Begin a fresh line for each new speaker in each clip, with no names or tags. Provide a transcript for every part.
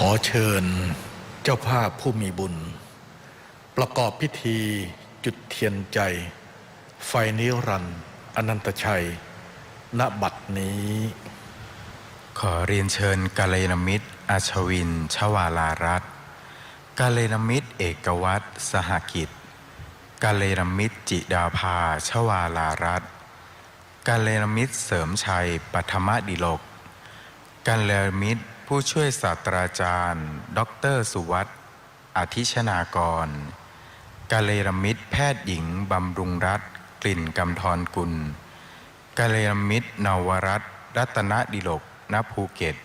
ขอเชิญเจ้าภาพผู้มีบุญ ประกอบพิธีจุดเทียนใจ ไฟนิรันดร์อนันตชัย ณบัดนี้
ขอเรียนเชิญกาเลนมิตรอาชวิน ชวาลารัตกาเลนมิตรเอกวัตรสหกิจกาเลนมิตรจิดาภา ชวาลารัตกาเลนมิตรเสริมชัยปัทมดิลกกาเลนมิตร ผู้ช่วยศาสตราจารย์ดอกเตอรสุวัตอธิชนากรกาเลนมิตรแพทย์หญิง บำรุงรัตน์กลิ่นกำธรกุลกาเลนมิตรนวรัตรัตนดิลกณภูเก็ต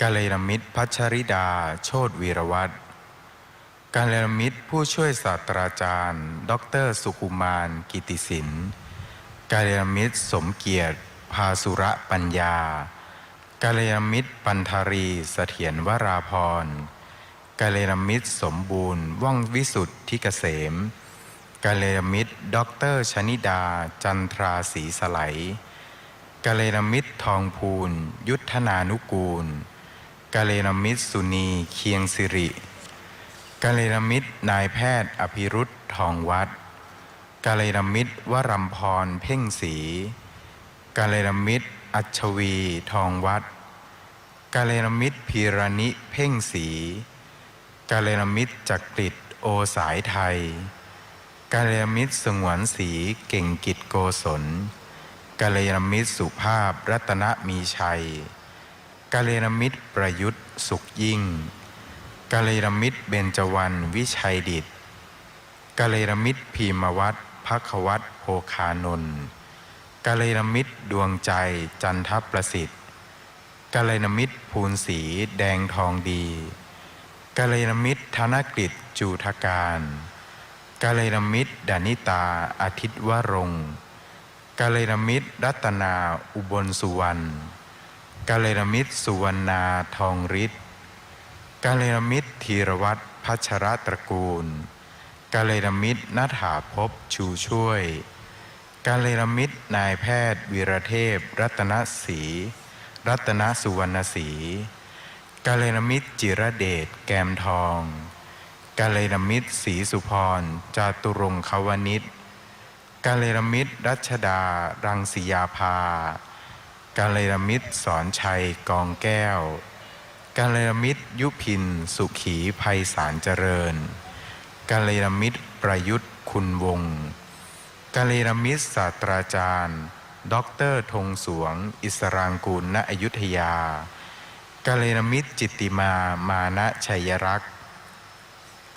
กาเลนมิตรพัชริดา โชตวีรวัตรกาเลนมิตรผู้ช่วยศาสตราจารย์ดอกเตอรสุขุมาน กิติสินกาเลนมิตรสมเกียรติ ภาสุระปัญญา กาเลนมิตรปันธารีเสถียรวราพรกาเลนมิตรสมบูรณ์ ว่องวิสุทธิเกษมกาเลนมิตรด็อกเตอร์ชนิดา จันทราศรีสไลกาเลนมิตรทองพูน ยุทธนานุกูลกาเลนมิตรสุนีเคียงสิริกาเลนมิตรนายแพทย์อภิรุธทองวัดกาเลนมิตรวรัมพรเพ่งศรีกาเลนมิตร อัชวีทองวัดกาเลนมิตรพีรณิเพ่งศรีกาเลนมิตรจักริดโอสายไทยกาเลนมิตรสงวนศรีเก่งกิจโกศลกาเลนมิตรสุภาพรัตนมีชัยกาเลนมิตรประยุทธ์สุขยิ่งกาเลนมิตรเบญจวรรณวิชัยดิตกาเลนมิตรพีมวัตรพักวัตโภคานนท์ กาเลนมิตรดวงใจจันทประสิทธิ์กาเลนมิตรภูนศรีแดงทองดีกาเลนมิตรธนกฤษจูทการกาเลนมิตรดานิตาอาทิตย์วรงกาเลนมิตรรัตนาอุบลสุวรรณกาเลนมิตรสุวรรณาทองฤทธิ์กาเลนมิตรธีรวัตรพัชรตระกูลกาเลนมิตรนัฐาภพชูช่วย กาเลนมิตรนายแพทย์วีรเทพ รัตนศรีรัตนสุวรรณศรีกาเลนมิตรจิระเดชแกมทองกาเลนมิตรศรีสุพรจาตุรงคาวนิชกาเลนมิตรรัชดา รังสียาภากาเลนมิตรสอนชัยกองแก้วกาเลนมิตรยุพินสุขีภัยสารเจริญกาเลนมิตรประยุทธ์คุณวงศ์ กาเลนมิตรศาสตราจารย์ด็อกเตอร์ธงสวง อิสรางกูลณอยุธยา กาเลนมิตรจิตติมามานะชัยรักษ์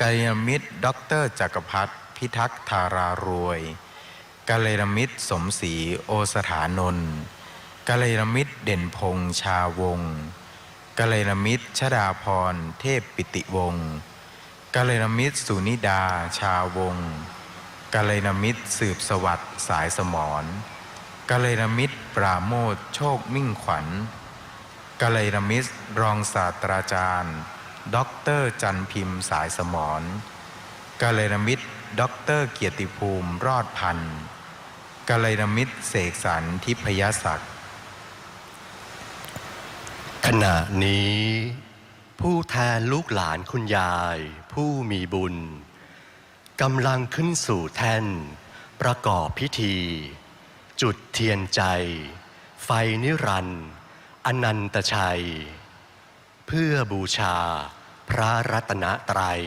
กาเลนมิตรด็อกเตอร์จักรพัฒพิทักษ์ธารารวยกาเลนมิตรสมศรีโอสถานนท์กาเลนมิตรเด่นพงษ์ชาวงกาเลนมิตรชดาพรเทพปิติวงศ์กาเลนมิตรสุนิดาชาวงศ์ กาเลนมิตรสืบสวัสดิ์สายสมรกาเลนมิตรปราโมทโชคมิ่งขวัญกาเลนมิตรรองศาสตราจารย์ด็อกเตอร์จันพิมพ์สายสมรกาเลนมิตรด็อกเตอร์เกียรติภูมิรอดพันธ์กาเลนมิตรเสกสรรทิพยศักดิ์
ขณะนี้ ผู้แทนลูกหลานคุณยาย ผู้มีบุญ กำลังขึ้นสู่แท่น ประกอบพิธี จุดเทียนใจ ไฟนิรันดร์อนันตชัย เพื่อบูชาพระรัตนตรัย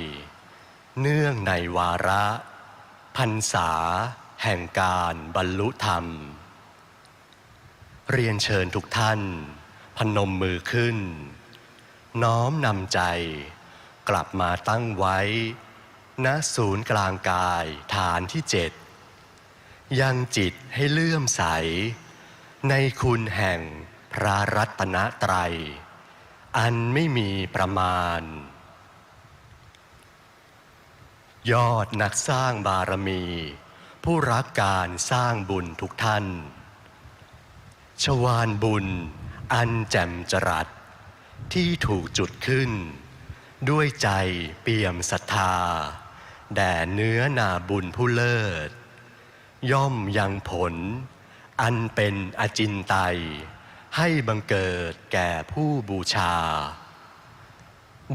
เนื่องในวาระ พรรษา แห่งการบรรลุธรรม เรียนเชิญทุกท่าน พนมมือขึ้น น้อมนำใจ กลับมาตั้งไว้ ณศูนย์กลางกายฐานที่เจ็ดยังจิตให้เลื่อมใส ในคุณแห่งพระรัตนตรัย อันไม่มีประมาณ ยอดนักสร้างบารมี ผู้รักการสร้างบุญทุกท่าน ชวานบุญอันแจ่มจรัสที่ถูกจุดขึ้น ด้วยใจเปี่ยมศรัทธา แด่เนื้อนาบุญผู้เลิศ ย่อมยังผล อันเป็นอจินไตย ให้บังเกิดแก่ผู้บูชา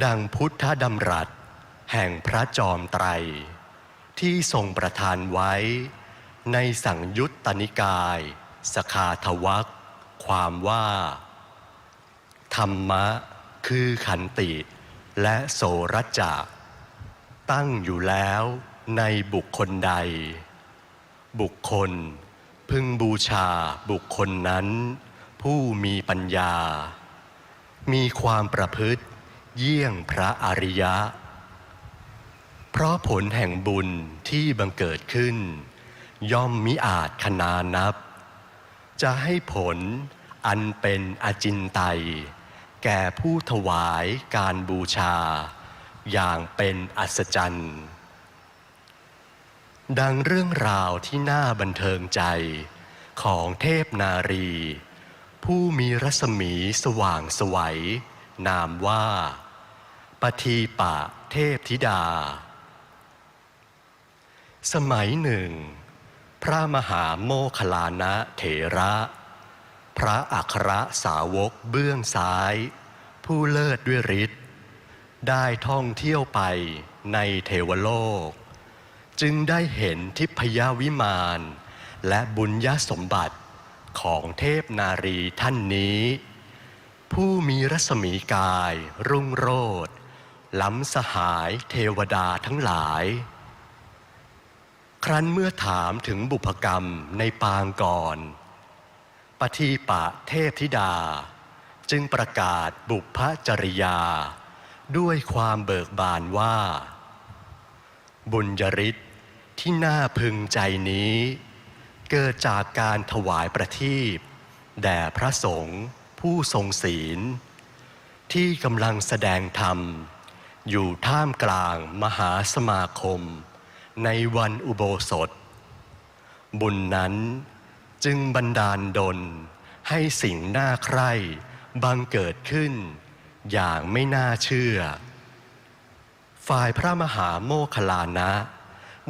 ดังพุทธดำรัส แห่งพระจอมไตร ที่ทรงประทานไว้ ในสังยุตตนิกาย สคาทวักความว่า ธรรมะคือขันติและโสรจะ ตั้งอยู่แล้วในบุคคลใด บุคคลพึงบูชาบุคคลนั้น ผู้มีปัญญา มีความประพฤติ เยี่ยงพระอริยะ เพราะผลแห่งบุญที่บังเกิดขึ้น ย่อมมิอาจคนานับ จะให้ผลอันเป็นอจินไตย แก่ผู้ถวายการบูชา อย่างเป็นอัศจรรย์ ดังเรื่องราวที่น่าบันเทิงใจของเทพนารี ผู้มีรัศมีสว่างสวัย นามว่าปทีปะเทพธิดา สมัยหนึ่ง พระมหาโมคลานะเถระ พระอัครสาวกเบื้องซ้าย ผู้เลิศด้วยฤทธิ์ ได้ท่องเที่ยวไปในเทวโลก จึงได้เห็นทิพยวิมานและบุญญาสมบัติของเทพนารีท่านนี้ ผู้มีรัศมีกายรุ่งโรจน์ล้ำสหายเทวดาทั้งหลาย ครั้นเมื่อถามถึงบุพกรรมในปางก่อน ปทีปะเทพธิดา จึงประกาศบุพจริยา ด้วยความเบิกบานว่า บุญยริศที่น่าพึงใจนี้ เกิดจากการถวายประทีปแด่พระสงฆ์ผู้ทรงศีล ที่กำลังแสดงธรรม อยู่ท่ามกลางมหาสมาคม ในวันอุโบสถ บุญนั้นจึงบันดาลดลให้สิ่งน่าใคร่บังเกิดขึ้น อย่างไม่น่าเชื่อ ฝ่ายพระมหาโมคลานะ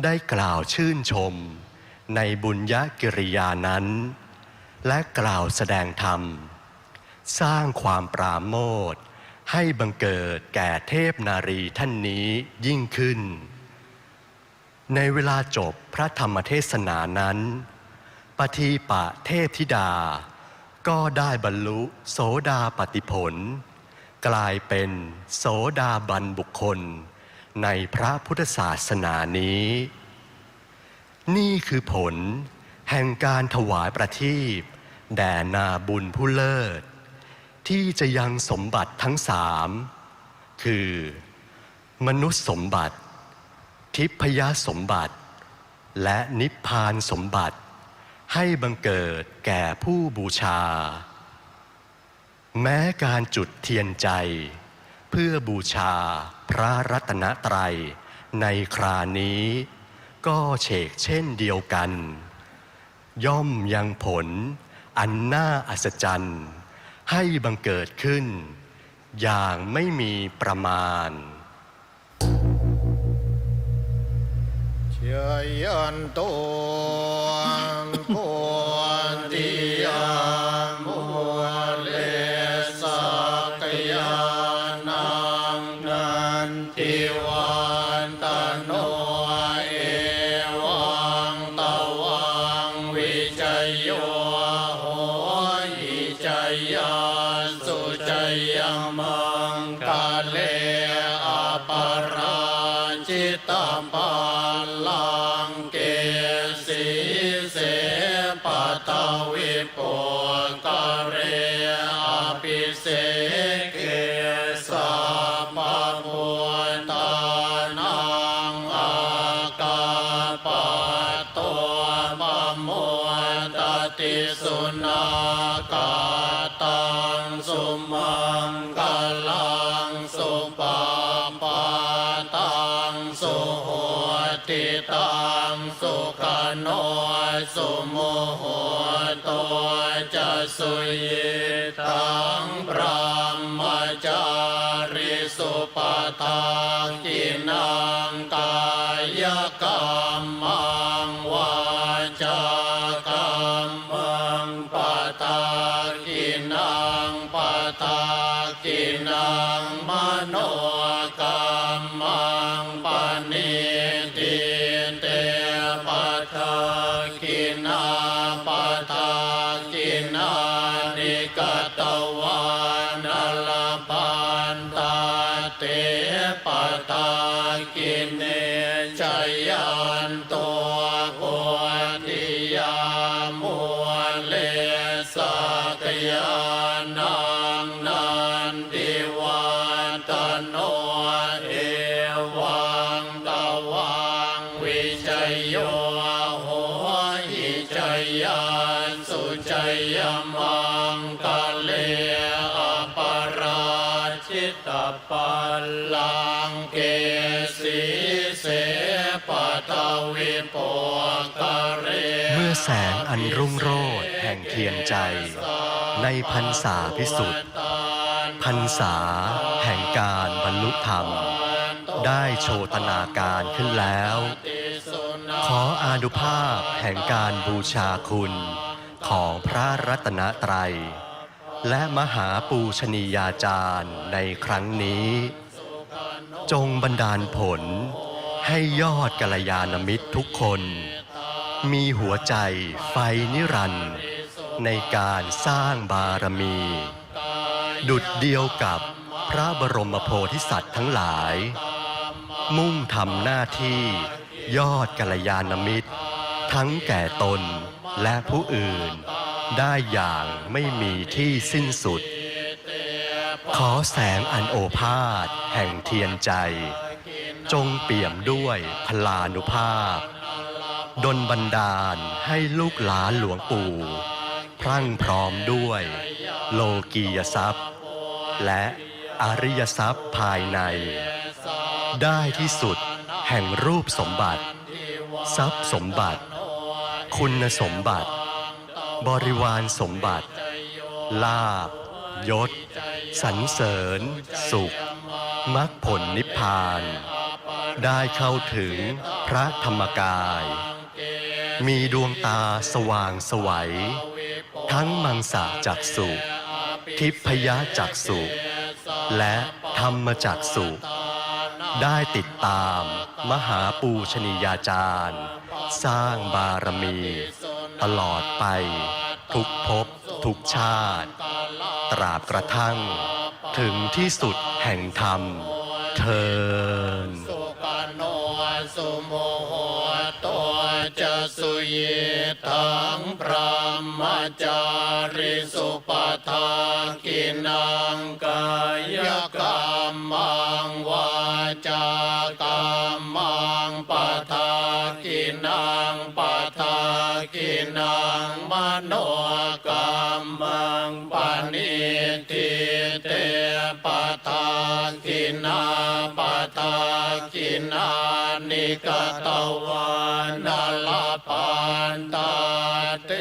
ได้กล่าวชื่นชมในบุญญกิริยานั้น และกล่าวแสดงธรรม สร้างความปราโมทให้บังเกิดแก่เทพนารีท่านนี้ยิ่งขึ้น ในเวลาจบพระธรรมเทศนานั้นปทีปะเทพธิดา ก็ได้บรรลุโสดาปติผล กลายเป็นโสดาบันบุคคล ในพระพุทธศาสนานี้ นี่คือผลแห่งการถวายประทีปแด่นาบุญผู้เลิศ ที่จะยังสมบัติทั้งสามคือ มนุษย์สมบัติ ทิพยสมบัติ และนิพพานสมบัติ ให้บังเกิดแก่ผู้บูชา แม้การจุดเทียนใจ เพื่อบูชาพระรัตนตรัยในครานี้ ก็เฉกเช่นเดียวกัน ย่อมยังผลอันน่าอัศจรรย์ ให้บังเกิดขึ้น อย่างไม่มีประมาณ
เชยยันตุพุ จยาสุจยมังกาเลอปาราจิตตปา ติสุนาคาตังสุมังกลังสุปาปาตังสุโหติตังสุขโนสุโมโหตัวจะสุยิตังพระมจาริสุปทากินา วานลปันตาเตปะทากินเนจยันตัวโกติยามวเลสักยานังนันติวันตโนเอวังตวังวิจโยโหหิจยยันสุจยยมังกะ ปัลลังเกสีเสปะทวิโปกเร
เมื่อแสงอันรุ่งโรจน์แห่งเทียนใจ ในพรรษาพิสุทธิ์พรรษาแห่งการบรรลุธรรม ได้โชตนาการขึ้นแล้ว ขออานุภาพแห่งการบูชาคุณของพระรัตนตรัย และมหาปูชนียาจารย์ในครั้งนี้ จงบันดาลผลให้ยอดกัลยาณมิตรทุกคน มีหัวใจไฟนิรันดร์ในการสร้างบารมี ดุดเดียวกับพระบรมโพธิสัตว์ทั้งหลาย มุ่งทำหน้าที่ยอดกัลยาณมิตร ทั้งแก่ตนและผู้อื่น ได้อย่างไม่มีที่สิ้นสุด ขอแสงอันโอภาษแห่งเทียนใจ จงเปี่ยมด้วยพลานุภาพ ดลบันดาลให้ลูกหลานหลวงปู่ พรั่งพร้อมด้วย โลกียทรัพย์ และอริยทรัพย์ภายใน ได้ที่สุดแห่งรูปสมบัติ ทรัพย์สมบัติ คุณสมบัติ บริวารสมบัติ ลาบยศสรรเสริญ สุขมรรคผลนิพพาน ได้เข้าถึงพระธรรมกาย มีดวงตาสว่างสวัย ทั้งมังสาจักสุทิพยจักสุและธรรมจักสุได้ติดตามมหาปูชนียาจารย์ สร้างบารมี ตลอดไป ทุกภพทุกชาติ ตราบกระทั่ง ถึงที่สุดแห่งธรรม เทิน
สุกโนสุโมโหตัวจะสุยทังพระมจาริสุปทากินังกายกรรมังวาจากรรมังป โนกรรมังปานิติเตปทากินาปทากินานิกตวานาลาปันตาเต